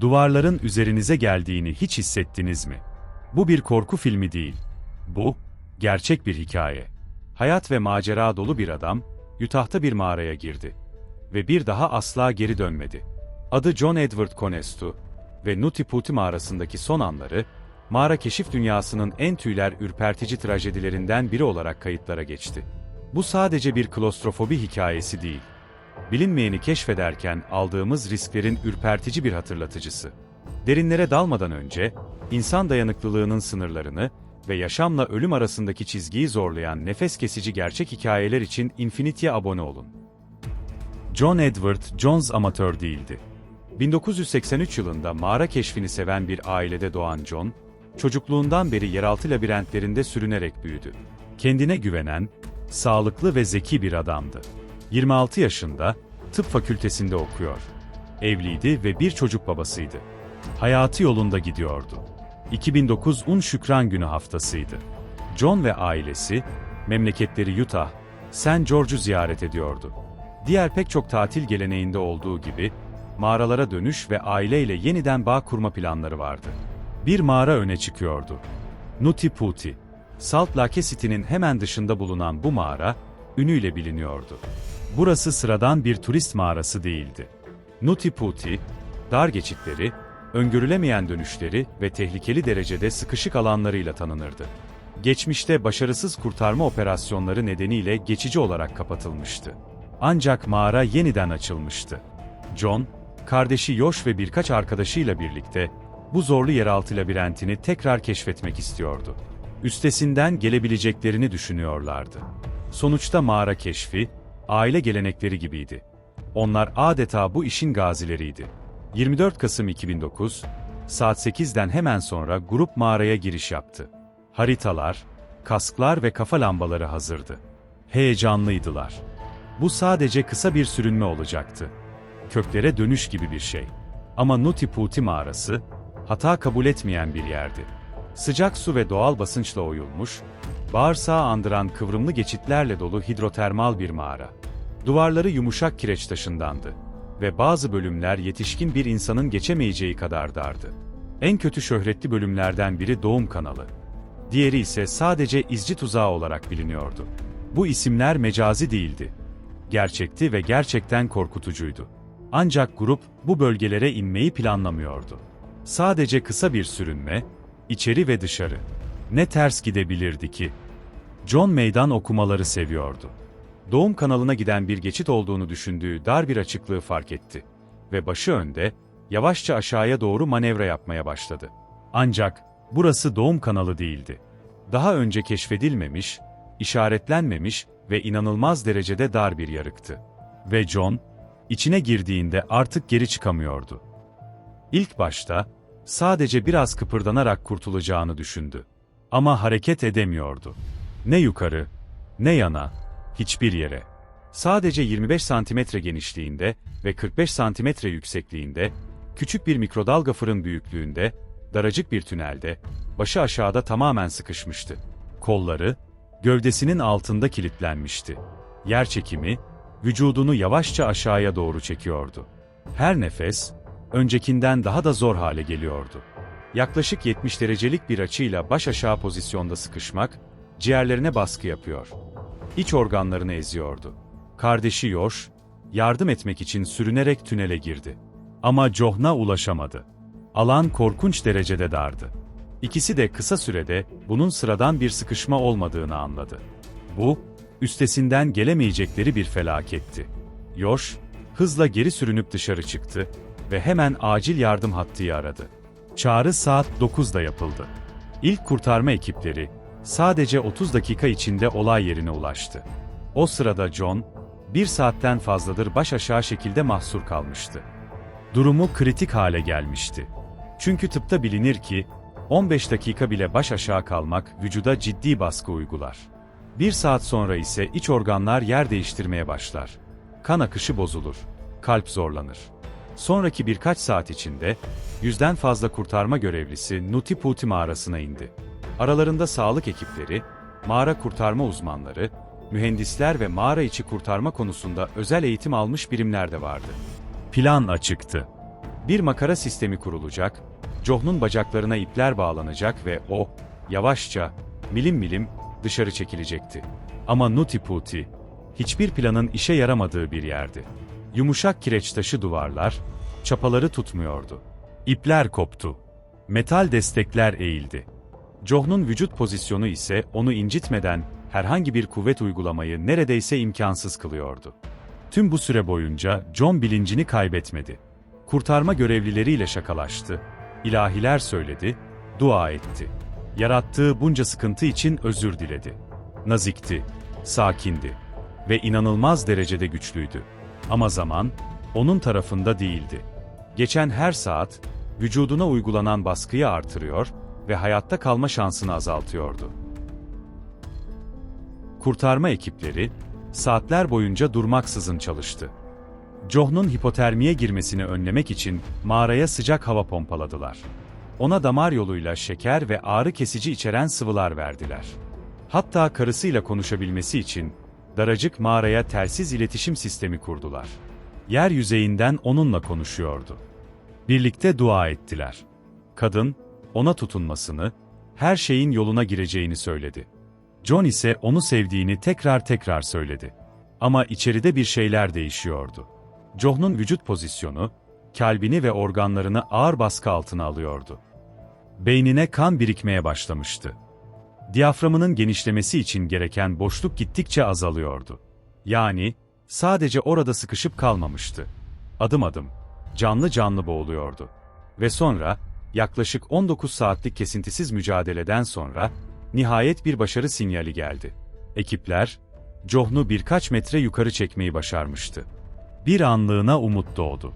Duvarların üzerinize geldiğini hiç hissettiniz mi? Bu bir korku filmi değil. Bu, gerçek bir hikaye. Hayat ve macera dolu bir adam, Utah'ta bir mağaraya girdi. Ve bir daha asla geri dönmedi. Adı John Edward Conestu ve Nuti Puti mağarasındaki son anları, mağara keşif dünyasının en tüyler ürpertici trajedilerinden biri olarak kayıtlara geçti. Bu sadece bir klostrofobi hikayesi değil. Bilinmeyeni keşfederken aldığımız risklerin ürpertici bir hatırlatıcısı. Derinlere dalmadan önce, insan dayanıklılığının sınırlarını ve yaşamla ölüm arasındaki çizgiyi zorlayan nefes kesici gerçek hikayeler için Infinity'ye abone olun. John Edward Jones amatör değildi. 1983 yılında mağara keşfini seven bir ailede doğan John, çocukluğundan beri yeraltı labirentlerinde sürünerek büyüdü. Kendine güvenen, sağlıklı ve zeki bir adamdı. 26 yaşında tıp fakültesinde okuyor. Evliydi ve bir çocuk babasıydı. Hayatı yolunda gidiyordu. 2009 Un Şükran Günü haftasıydı. John ve ailesi memleketleri Utah, St. George'u ziyaret ediyordu. Diğer pek çok tatil geleneğinde olduğu gibi mağaralara dönüş ve aileyle yeniden bağ kurma planları vardı. Bir mağara öne çıkıyordu. Nuti Puti. Salt Lake City'nin hemen dışında bulunan bu mağara, ünüyle biliniyordu. Burası sıradan bir turist mağarası değildi. Nuti Puti, dar geçitleri, öngörülemeyen dönüşleri ve tehlikeli derecede sıkışık alanlarıyla tanınırdı. Geçmişte başarısız kurtarma operasyonları nedeniyle geçici olarak kapatılmıştı. Ancak mağara yeniden açılmıştı. John, kardeşi Yosh ve birkaç arkadaşıyla birlikte bu zorlu yeraltı labirentini tekrar keşfetmek istiyordu. Üstesinden gelebileceklerini düşünüyorlardı. Sonuçta mağara keşfi, aile gelenekleri gibiydi. Onlar adeta bu işin gazileriydi. 24 Kasım 2009, saat 8'den hemen sonra grup mağaraya giriş yaptı. Haritalar, kasklar ve kafa lambaları hazırdı. Heyecanlıydılar. Bu sadece kısa bir sürünme olacaktı. Köklere dönüş gibi bir şey. Ama Nuti Puti mağarası, hata kabul etmeyen bir yerdi. Sıcak su ve doğal basınçla oyulmuş, bağırsağı andıran kıvrımlı geçitlerle dolu hidrotermal bir mağara. Duvarları yumuşak kireç taşındandı ve bazı bölümler yetişkin bir insanın geçemeyeceği kadar dardı. En kötü şöhretli bölümlerden biri Doğum Kanalı. Diğeri ise sadece izci tuzağı olarak biliniyordu. Bu isimler mecazi değildi. Gerçekti ve gerçekten korkutucuydu. Ancak grup bu bölgelere inmeyi planlamıyordu. Sadece kısa bir sürünme, içeri ve dışarı. Ne ters gidebilirdi ki? John meydan okumaları seviyordu. Doğum kanalına giden bir geçit olduğunu düşündüğü dar bir açıklığı fark etti ve başı önde, yavaşça aşağıya doğru manevra yapmaya başladı. Ancak burası doğum kanalı değildi. Daha önce keşfedilmemiş, işaretlenmemiş ve inanılmaz derecede dar bir yarıktı. Ve John, içine girdiğinde artık geri çıkamıyordu. İlk başta, sadece biraz kıpırdanarak kurtulacağını düşündü. Ama hareket edemiyordu. Ne yukarı, ne yana, hiçbir yere. Sadece 25 santimetre genişliğinde ve 45 santimetre yüksekliğinde, küçük bir mikrodalga fırın büyüklüğünde, daracık bir tünelde, başı aşağıda tamamen sıkışmıştı. Kolları, gövdesinin altında kilitlenmişti. Yer çekimi, vücudunu yavaşça aşağıya doğru çekiyordu. Her nefes, öncekinden daha da zor hale geliyordu. Yaklaşık 70 derecelik bir açıyla baş aşağı pozisyonda sıkışmak, ciğerlerine baskı yapıyor. İç organlarını eziyordu. Kardeşi Yosh, yardım etmek için sürünerek tünele girdi. Ama John'a ulaşamadı. Alan korkunç derecede dardı. İkisi de kısa sürede bunun sıradan bir sıkışma olmadığını anladı. Bu, üstesinden gelemeyecekleri bir felaketti. Yosh, hızla geri sürünüp dışarı çıktı ve hemen acil yardım hattıyı aradı. Çağrı saat 9'da yapıldı. İlk kurtarma ekipleri sadece 30 dakika içinde olay yerine ulaştı. O sırada John, bir saatten fazladır baş aşağı şekilde mahsur kalmıştı. Durumu kritik hale gelmişti. Çünkü tıpta bilinir ki, 15 dakika bile baş aşağı kalmak vücuda ciddi baskı uygular. Bir saat sonra ise iç organlar yer değiştirmeye başlar. Kan akışı bozulur. Kalp zorlanır. Sonraki birkaç saat içinde, yüzden fazla kurtarma görevlisi Nuti Puti mağarasına indi. Aralarında sağlık ekipleri, mağara kurtarma uzmanları, mühendisler ve mağara içi kurtarma konusunda özel eğitim almış birimler de vardı. Plan açıktı. Bir makara sistemi kurulacak, John'un bacaklarına ipler bağlanacak ve o, yavaşça, milim milim dışarı çekilecekti. Ama Nutiputi, hiçbir planın işe yaramadığı bir yerdi. Yumuşak kireç taşı duvarlar, çapaları tutmuyordu. İpler koptu. Metal destekler eğildi. John'un vücut pozisyonu ise onu incitmeden herhangi bir kuvvet uygulamayı neredeyse imkansız kılıyordu. Tüm bu süre boyunca John bilincini kaybetmedi. Kurtarma görevlileriyle şakalaştı, ilahiler söyledi, dua etti. Yarattığı bunca sıkıntı için özür diledi. Nazikti, sakindi ve inanılmaz derecede güçlüydü. Ama zaman onun tarafında değildi. Geçen her saat vücuduna uygulanan baskıyı artırıyor ve hayatta kalma şansını azaltıyordu. Kurtarma ekipleri saatler boyunca durmaksızın çalıştı. John'un hipotermiye girmesini önlemek için mağaraya sıcak hava pompaladılar. Ona damar yoluyla şeker ve ağrı kesici içeren sıvılar verdiler. Hatta karısıyla konuşabilmesi için daracık mağaraya telsiz iletişim sistemi kurdular. Yer yüzeyinden onunla konuşuyordu. Birlikte dua ettiler. Kadın, ona tutunmasını, her şeyin yoluna gireceğini söyledi. John ise onu sevdiğini tekrar tekrar söyledi. Ama içeride bir şeyler değişiyordu. John'un vücut pozisyonu, kalbini ve organlarını ağır baskı altına alıyordu. Beynine kan birikmeye başlamıştı. Diyaframının genişlemesi için gereken boşluk gittikçe azalıyordu. Yani, sadece orada sıkışıp kalmamıştı. Adım adım, canlı canlı boğuluyordu. Ve sonra, yaklaşık 19 saatlik kesintisiz mücadeleden sonra, nihayet bir başarı sinyali geldi. Ekipler, John'u birkaç metre yukarı çekmeyi başarmıştı. Bir anlığına umut doğdu.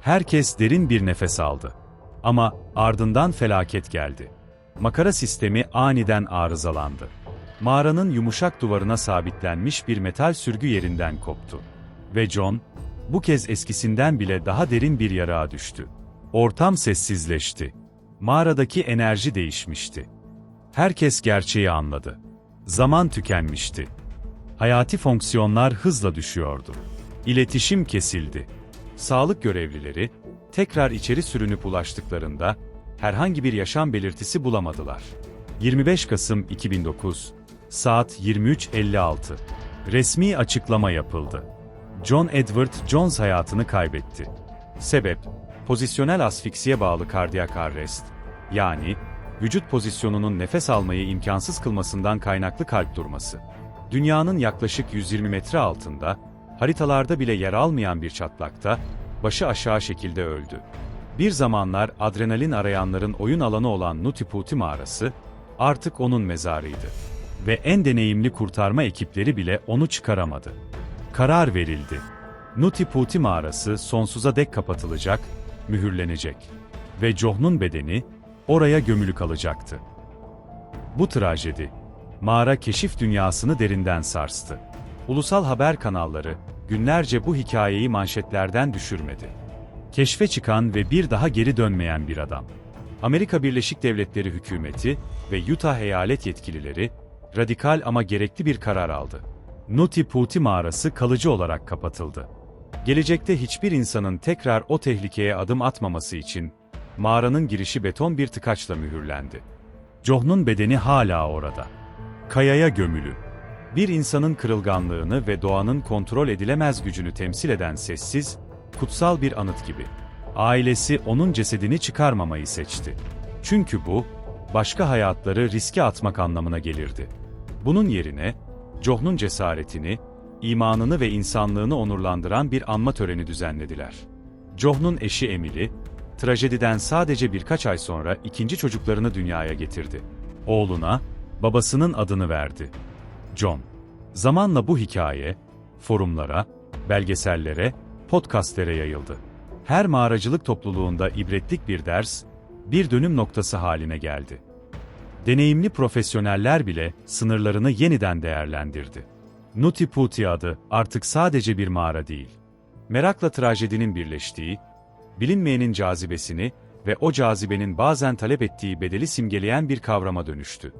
Herkes derin bir nefes aldı. Ama ardından felaket geldi. Makara sistemi aniden arızalandı. Mağaranın yumuşak duvarına sabitlenmiş bir metal sürgü yerinden koptu. Ve John, bu kez eskisinden bile daha derin bir yarağa düştü. Ortam sessizleşti. Mağaradaki enerji değişmişti. Herkes gerçeği anladı. Zaman tükenmişti. Hayati fonksiyonlar hızla düşüyordu. İletişim kesildi. Sağlık görevlileri, tekrar içeri sürünüp ulaştıklarında, herhangi bir yaşam belirtisi bulamadılar. 25 Kasım 2009, saat 23.56. Resmi açıklama yapıldı. John Edward Jones hayatını kaybetti. Sebep, pozisyonel asfiksiye bağlı kardiyak arrest, yani vücut pozisyonunun nefes almayı imkansız kılmasından kaynaklı kalp durması. Dünyanın yaklaşık 120 metre altında, haritalarda bile yer almayan bir çatlakta, başı aşağı şekilde öldü. Bir zamanlar adrenalin arayanların oyun alanı olan Nutiputi mağarası, artık onun mezarıydı. Ve en deneyimli kurtarma ekipleri bile onu çıkaramadı. Karar verildi. Nutiputi mağarası sonsuza dek kapatılacak, mühürlenecek. Ve John'un bedeni, oraya gömülü kalacaktı. Bu trajedi, mağara keşif dünyasını derinden sarstı. Ulusal haber kanalları, günlerce bu hikayeyi manşetlerden düşürmedi. Keşfe çıkan ve bir daha geri dönmeyen bir adam. Amerika Birleşik Devletleri hükümeti ve Utah eyalet yetkilileri, radikal ama gerekli bir karar aldı. Nuti Puti mağarası kalıcı olarak kapatıldı. Gelecekte hiçbir insanın tekrar o tehlikeye adım atmaması için, mağaranın girişi beton bir tıkaçla mühürlendi. John'un bedeni hala orada. Kayaya gömülü. Bir insanın kırılganlığını ve doğanın kontrol edilemez gücünü temsil eden sessiz, kutsal bir anıt gibi. Ailesi onun cesedini çıkarmamayı seçti. Çünkü bu, başka hayatları riske atmak anlamına gelirdi. Bunun yerine, John'un cesaretini, imanını ve insanlığını onurlandıran bir anma töreni düzenlediler. John'un eşi Emily, trajediden sadece birkaç ay sonra ikinci çocuklarını dünyaya getirdi. Oğluna, babasının adını verdi. John. Zamanla bu hikaye, forumlara, belgesellere, podcastlere yayıldı. Her mağaracılık topluluğunda ibretlik bir ders, bir dönüm noktası haline geldi. Deneyimli profesyoneller bile sınırlarını yeniden değerlendirdi. Nuti Puti adı artık sadece bir mağara değil. Merakla trajedinin birleştiği, bilinmeyenin cazibesini ve o cazibenin bazen talep ettiği bedeli simgeleyen bir kavrama dönüştü.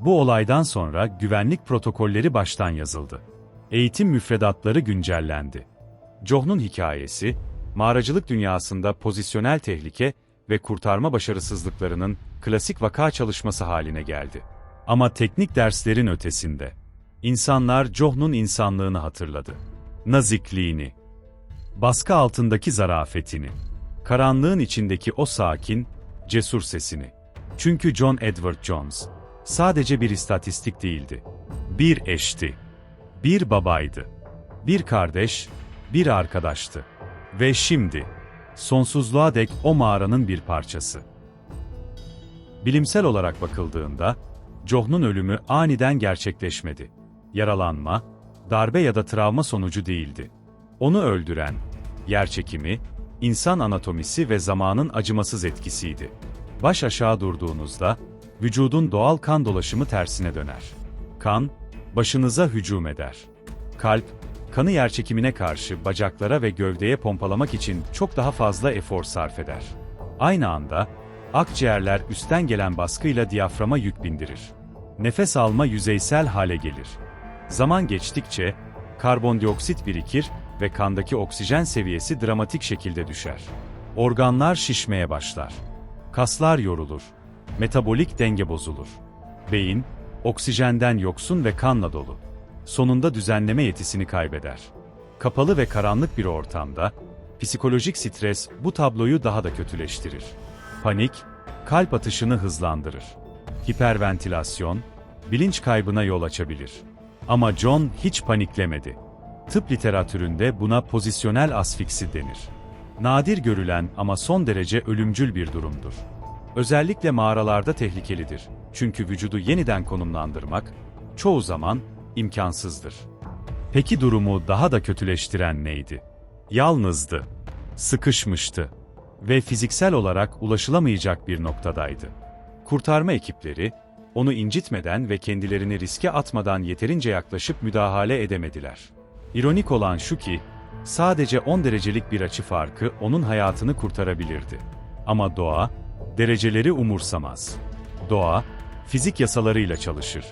Bu olaydan sonra güvenlik protokolleri baştan yazıldı. Eğitim müfredatları güncellendi. John'un hikayesi, mağaracılık dünyasında pozisyonel tehlike ve kurtarma başarısızlıklarının klasik vaka çalışması haline geldi. Ama teknik derslerin ötesinde, insanlar John'un insanlığını hatırladı. Nazikliğini, baskı altındaki zarafetini, karanlığın içindeki o sakin, cesur sesini. Çünkü John Edward Jones sadece bir istatistik değildi. Bir eşti, bir babaydı, bir kardeş, bir arkadaştı. Ve şimdi, sonsuzluğa dek o mağaranın bir parçası. Bilimsel olarak bakıldığında, John'un ölümü aniden gerçekleşmedi. Yaralanma, darbe ya da travma sonucu değildi. Onu öldüren, yerçekimi, insan anatomisi ve zamanın acımasız etkisiydi. Baş aşağı durduğunuzda, vücudun doğal kan dolaşımı tersine döner. Kan, başınıza hücum eder. Kalp, kanı yerçekimine karşı bacaklara ve gövdeye pompalamak için çok daha fazla efor sarf eder. Aynı anda, akciğerler üstten gelen baskıyla diyaframa yük bindirir. Nefes alma yüzeysel hale gelir. Zaman geçtikçe, karbondioksit birikir ve kandaki oksijen seviyesi dramatik şekilde düşer. Organlar şişmeye başlar. Kaslar yorulur. Metabolik denge bozulur. Beyin, oksijenden yoksun ve kanla dolu. Sonunda düzenleme yetisini kaybeder. Kapalı ve karanlık bir ortamda, psikolojik stres bu tabloyu daha da kötüleştirir. Panik, kalp atışını hızlandırır. Hiperventilasyon, bilinç kaybına yol açabilir. Ama John hiç paniklemedi. Tıp literatüründe buna pozisyonel asfiksi denir. Nadir görülen ama son derece ölümcül bir durumdur. Özellikle mağaralarda tehlikelidir. Çünkü vücudu yeniden konumlandırmak çoğu zaman imkansızdır. Peki durumu daha da kötüleştiren neydi? Yalnızdı, sıkışmıştı ve fiziksel olarak ulaşılamayacak bir noktadaydı. Kurtarma ekipleri, onu incitmeden ve kendilerini riske atmadan yeterince yaklaşıp müdahale edemediler. İronik olan şu ki, sadece 10 derecelik bir açı farkı onun hayatını kurtarabilirdi. Ama doğa, dereceleri umursamaz. Doğa, fizik yasalarıyla çalışır.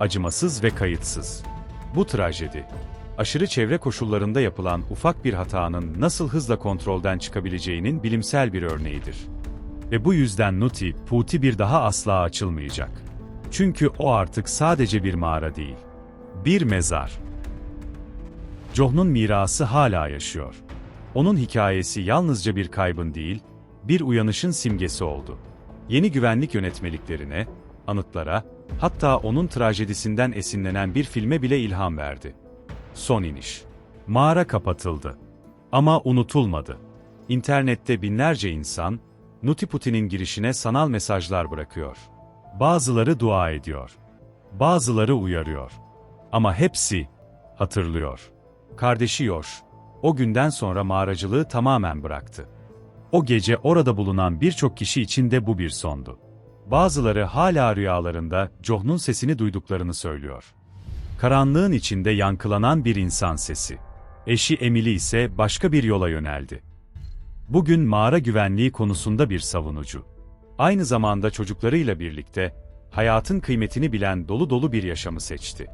Acımasız ve kayıtsız. Bu trajedi, aşırı çevre koşullarında yapılan ufak bir hatanın nasıl hızla kontrolden çıkabileceğinin bilimsel bir örneğidir. Ve bu yüzden Nuti, Puti bir daha asla açılmayacak. Çünkü o artık sadece bir mağara değil. Bir mezar. John'un mirası hala yaşıyor. Onun hikayesi yalnızca bir kaybın değil, bir uyanışın simgesi oldu. Yeni güvenlik yönetmeliklerine, anıtlara, hatta onun trajedisinden esinlenen bir filme bile ilham verdi. Son iniş. Mağara kapatıldı. Ama unutulmadı. İnternette binlerce insan, Nutiputi'nin girişine sanal mesajlar bırakıyor. Bazıları dua ediyor. Bazıları uyarıyor. Ama hepsi hatırlıyor. Kardeşi Yoş, o günden sonra mağaracılığı tamamen bıraktı. O gece orada bulunan birçok kişi için de bu bir sondu. Bazıları hala rüyalarında John'un sesini duyduklarını söylüyor. Karanlığın içinde yankılanan bir insan sesi. Eşi Emily ise başka bir yola yöneldi. Bugün mağara güvenliği konusunda bir savunucu. Aynı zamanda çocuklarıyla birlikte hayatın kıymetini bilen dolu dolu bir yaşamı seçti.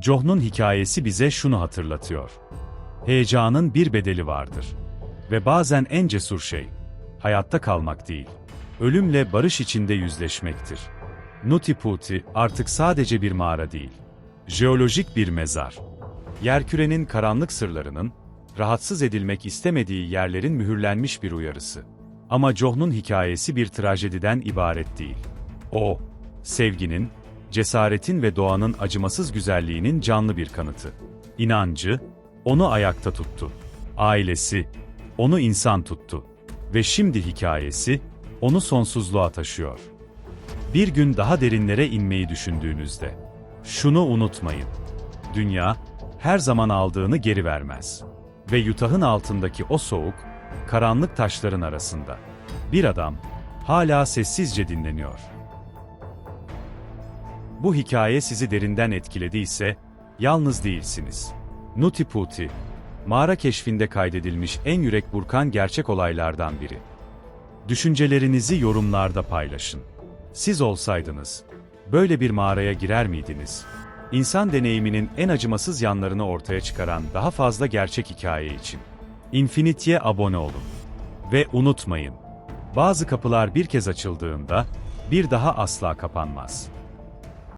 John'un hikayesi bize şunu hatırlatıyor. Heyecanın bir bedeli vardır. Ve bazen en cesur şey, hayatta kalmak değil, ölümle barış içinde yüzleşmektir. Nutiputi artık sadece bir mağara değil, jeolojik bir mezar. Yerkürenin karanlık sırlarının, rahatsız edilmek istemediği yerlerin mühürlenmiş bir uyarısı. Ama John'un hikayesi bir trajediden ibaret değil. O, sevginin, cesaretin ve doğanın acımasız güzelliğinin canlı bir kanıtı. İnancı, onu ayakta tuttu. Ailesi, onu insan tuttu. Ve şimdi hikayesi, onu sonsuzluğa taşıyor. Bir gün daha derinlere inmeyi düşündüğünüzde, şunu unutmayın. Dünya, her zaman aldığını geri vermez. Ve Utah'ın altındaki o soğuk, karanlık taşların arasında. Bir adam, hala sessizce dinleniyor. Bu hikaye sizi derinden etkilediyse, yalnız değilsiniz. Nutiputi, mağara keşfinde kaydedilmiş en yürek burkan gerçek olaylardan biri. Düşüncelerinizi yorumlarda paylaşın. Siz olsaydınız, böyle bir mağaraya girer miydiniz? İnsan deneyiminin en acımasız yanlarını ortaya çıkaran daha fazla gerçek hikaye için. Infinity'ye abone olun. Ve unutmayın, bazı kapılar bir kez açıldığında bir daha asla kapanmaz.